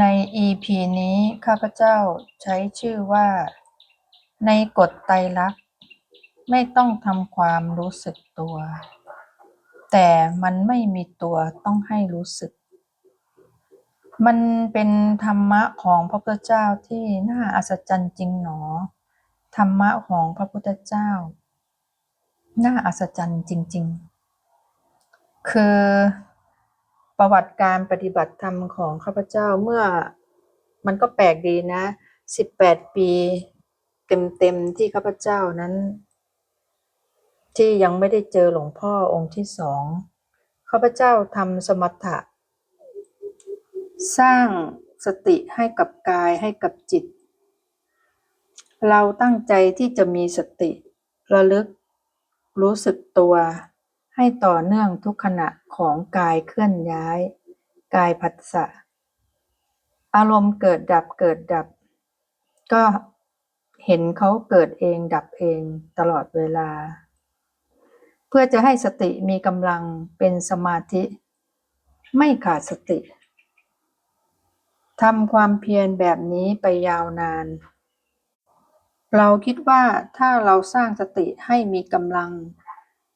ใน EP นี้ข้าพเจ้าใช้ชื่อว่า ในกฎไตรลักษณ์ไม่ต้องทำความรู้สึกตัว แต่มันไม่มีตัวต้องให้รู้สึก มันเป็นธรรมะของพระพุทธเจ้าที่น่าอัศจรรย์จริงหนอ ธรรมะของพระพุทธเจ้า น่าอัศจรรย์จริง ๆ คือ ประวัติการปฏิบัติธรรมของข้าพเจ้าเมื่อมันก็แปลกดีนะสิบแปดปีเต็มๆที่ข้าพเจ้านั้น ที่ยังไม่ได้เจอหลวงพ่อองค์ที่สองข้าพเจ้าทำสมถะ สร้างสติให้กับกายให้กับจิต เราตั้งใจที่จะมีสติ ระลึก รู้สึกตัว ให้ต่อเนื่องทุกขณะของกายเคลื่อนย้าย กายผัสสะอารมณ์เกิดดับเกิดดับ ก็เห็นเขาเกิดเองดับเองตลอดเวลา เพื่อจะให้สติมีกำลังเป็นสมาธิ ไม่ขาดสติทำความเพียรแบบนี้ไปยาวนาน เราคิดว่าถ้าเราสร้างสติให้มีกำลัง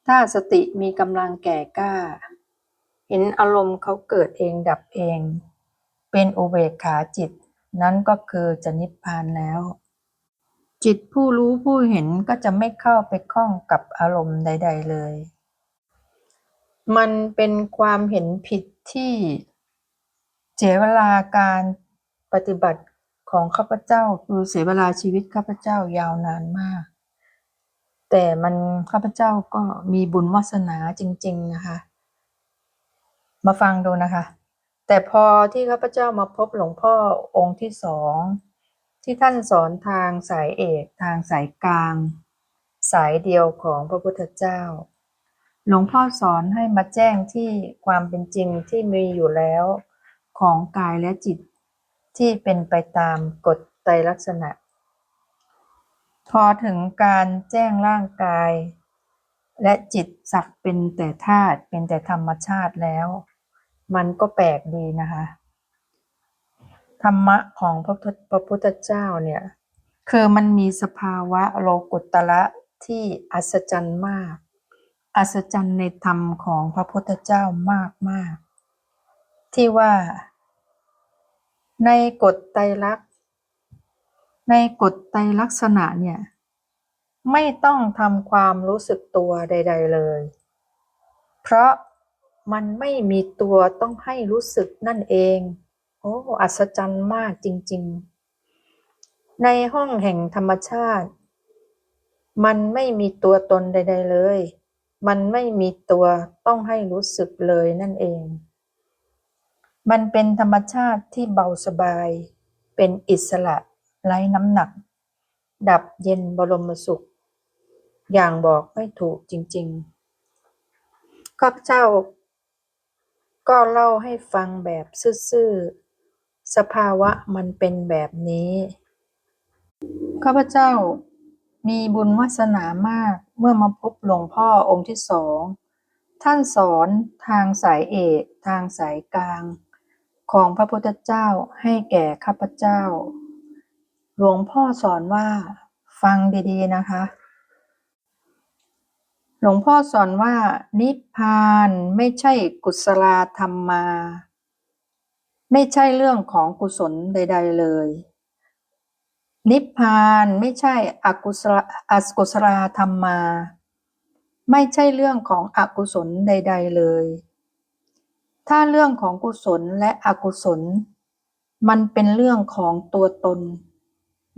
ถ้าสติมีกำลังแก่กล้า เห็นอารมณ์เขาเกิดเองดับเอง เป็นอุเบกขาจิต นั้นก็คือจะนิพพานแล้ว จิตผู้รู้ผู้เห็นก็จะไม่เข้าไปคล้องกับอารมณ์ใด ๆ เลย มันเป็นความเห็นผิดที่เสียเวลาการปฏิบัติของข้าพเจ้าคือเสียเวลาชีวิตข้าพเจ้ายาวนานมาก แต่มันข้าพเจ้าก็มีบุญวาสนาจริง ๆนะคะ มาฟังดูนะคะ แต่พอที่ข้าพเจ้ามาพบหลวงพ่อองค์ที่สองที่ท่านสอนทางสายเอกทางสายกลาง สายเดียวของพระพุทธเจ้า หลวงพ่อสอนให้มาแจ้งที่ความเป็นจริงที่มีอยู่แล้วของกายและจิตที่เป็นไปตามกฎไตรลักษณะ พอถึงการแจ้งร่างกาย และจิตสักเป็นแต่ธาตุเป็นแต่ธรรมชาติแล้ว มันก็แปลกดีนะคะ ธรรมะของพระพุทธพระพุทธเจ้าเนี่ย คือมันมีสภาวะโลกุตระที่อัศจรรย์มาก อัศจรรย์ในธรรมของพระพุทธเจ้ามากมากที่ว่าในกฎไตรลักษณ ในกฎไตรลักษณะเนี่ย ไม่ต้องทำความรู้สึกตัวใด ๆ เลย เพราะมันไม่มีตัวต้องให้รู้สึกนั่นเอง โอ้ อัศจรรย์มากจริง ๆ ในห้องแห่งธรรมชาติ มันไม่มีตัวตนใด ๆ เลย มันไม่มีตัวต้องให้รู้สึกเลยนั่นเอง มันเป็นธรรมชาติที่เบาสบาย เป็นอิสระ ไร้น้ำหนัก ดับเย็นบรมสุข อย่างบอกไม่ถูกจริงๆข้าพเจ้า ก็เล่าให้ฟังแบบซื่อๆสภาวะมันเป็นแบบนี้ข้าพเจ้ามีบุญวาสนามากเมื่อมาพบหลวงพ่อองค์ที่สอง ท่านสอนทางสายเอกทางสายกลาง ของพระพุทธเจ้าให้แก่ข้าพเจ้า หลวงพ่อสอนว่าฟังดีๆนะคะ หลวงพ่อสอนว่า นิพพานไม่ใช่กุศลธรรมมา ไม่ใช่เรื่องของกุศลใด ๆ เลย นิพพานไม่ใช่อกุศลอกุศลธรรมมา ไม่ใช่เรื่องของอกุศลใด ๆ เลย ถ้าเรื่องของกุศลและอกุศล มันเป็นเรื่องของตัวตน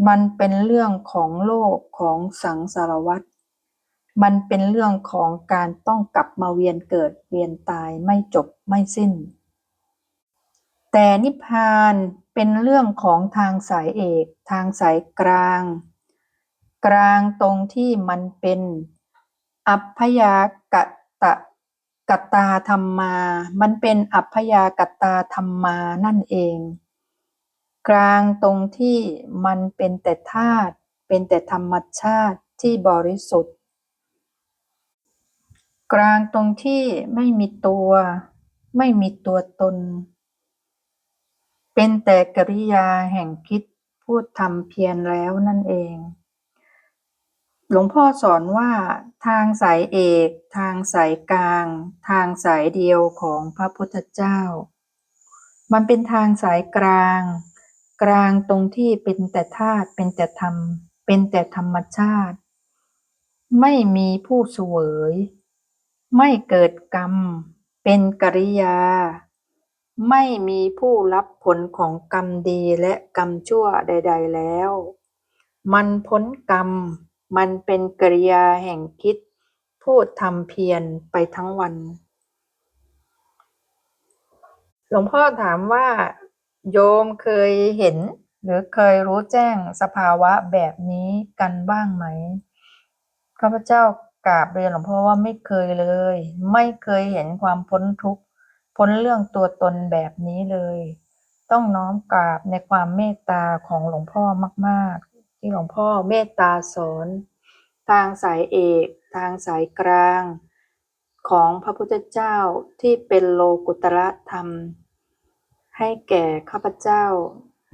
มันเป็นเรื่องของโลกของสังสารวัฏ มันเป็นเรื่องของการต้องกลับมาเวียนเกิดเวียนตายไม่จบไม่สิ้น แต่นิพพานเป็นเรื่องของทางสายเอก ทางสายกลาง กลางตรงที่มันเป็น อัพยากตะกัตตาธรรมมา มันเป็นอัพยากัตตาธรรมมานั่นเอง กลางตรงที่มันเป็นแต่ธาตุเป็นแต่ธรรมชาติที่บริสุทธิ์ กลางตรงที่ไม่มีตัว ไม่มีตัวตน เป็นแต่กริยาแห่งคิดพูดทำเพียรแล้วนั่นเอง หลวงพ่อสอนว่าทางสายเอก ทางสายกลาง ทางสายเดียวของพระพุทธเจ้า มันเป็นทางสายกลาง กลางตรงที่เป็นแต่ธาตุเป็นแต่ธรรม เป็นแต่ธรรมชาติ ไม่มีผู้เสวย ไม่เกิดกรรม เป็นกริยา ไม่มีผู้รับผลของกรรมดีและกรรมชั่วใด ๆ แล้ว มันพ้นกรรม มันเป็นกริยาแห่งคิด พูดทำเพียรไปทั้งวัน หลวงพ่อถามว่า โยมเคยเห็น หรือเคยรู้แจ้งสภาวะแบบนี้กันบ้างไหมข้าพเจ้ากราบเรียนหลวงพ่อว่าไม่เคยเลย ไม่เคยเห็นความพ้นทุกข์พ้นเรื่องตัวตนแบบนี้เลย ต้องน้อมกราบในความเมตตาของหลวงพ่อมากๆ ที่หลวงพ่อเมตตาสอนทางสายเอกทางสายกลาง ของพระพุทธเจ้าที่เป็นโลกุตระธรรม ให้แก่ข้าพเจ้า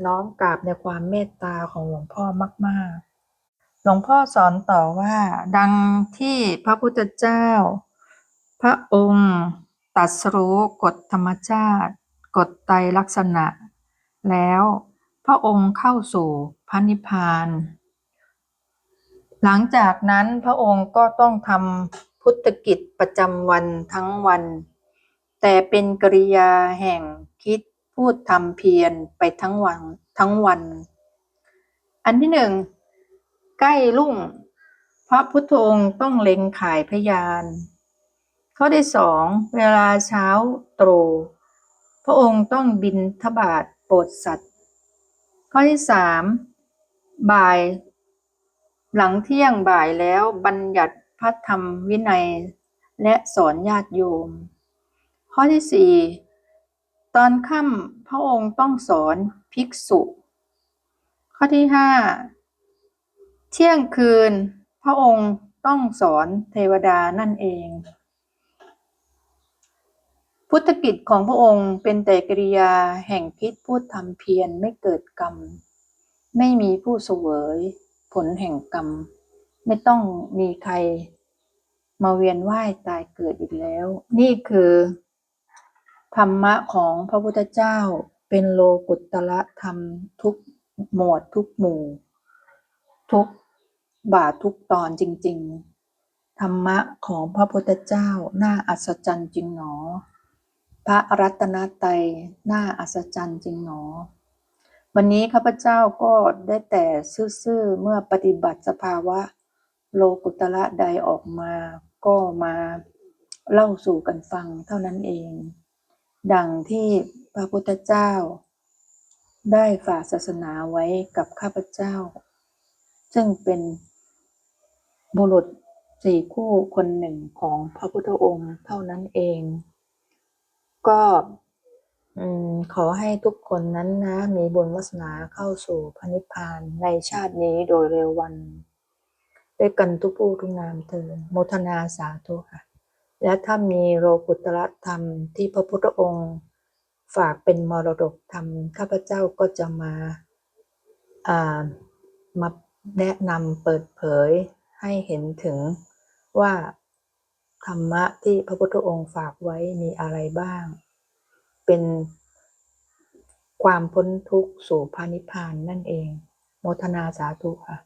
น้อมกราบในความเมตตาของหลวงพ่อมาก ๆ หลวงพ่อสอนต่อว่า ดังที่พระพุทธเจ้า พระองค์ตรัสรู้กฎธรรมชาติ กฎไตรลักษณะ แล้วพระองค์เข้าสู่พระนิพพาน หลังจากนั้นพระองค์ก็ต้องทำพุทธกิจประจำวันทั้งวัน แต่เป็นกริยาแห่งคิด พูดทำเพียรไปทั้งวันทั้งวัน อันที่หนึ่งใกล้รุ่ง พระพุทธองค์ต้องเล็งขายพยาน ข้อที่สองเวลาเช้าตรู่พระองค์ต้องบินทบาทโปรดสัตว์ ข้อที่สามบ่าย หลังเที่ยงบ่ายแล้วบัญญัติพระธรรมวินัย และสอนญาติโยม ข้อที่สี่ ตอนค่ำพระองค์ต้องสอนภิกษุ ข้อที่ห้าเที่ยงคืนพระองค์ต้องสอนเทวดานั่นเอง พุทธกิจของพระองค์เป็นแต่กริยาแห่งคิดพูดทำเพียรไม่เกิดกรรม ไม่มีผู้เสวยผลแห่งกรรม ไม่ต้องมีใครมาเวียนว่ายตายเกิดอีกแล้ว นี่คือ ธรรมะของพระพุทธเจ้าเป็นโลกุตตะธรรมทุกหมวดทุกหมู่ ทุกบาททุกตอนจริง ๆ ธรรมะของพระพุทธเจ้าน่าอัศจรรย์จริงหนอ พระรัตนตรัยน่าอัศจรรย์จริงหนอ วันนี้ข้าพเจ้าก็ได้แต่ซื่อๆเมื่อปฏิบัติสภาวะ โลกุตระใดออกมาก็มาเล่าสู่กันฟังเท่านั้นเอง ดังที่พระพุทธเจ้า ได้ฝากศาสนาไว้กับข้าพเจ้า ซึ่งเป็นบุรุษสี่คู่คนหนึ่งของพระพุทธองค์เท่านั้นเอง ก็อขอให้ทุกคนนั้นนะ มีบุญวาสนาเข้าสู่พระนิพพานในชาตินี้โดยเร็ววัน ด้วยกันทุกผู้ทุกนามเถิดโมทนาสาธุค่ะ และถ้ามีโลกุตระธรรมที่พระพุทธองค์ ฝากเป็นมรดกธรรมข้าพเจ้าก็จะมาามาแนะนำเปิดเผยให้เห็นถึงว่าธรรมะที่พระพุทธองค์ฝากไว้มีอะไรบ้าง เป็นความพ้นทุกข์สู่พระนิพพานนั่นเอง โมทนาสาธุค่ะ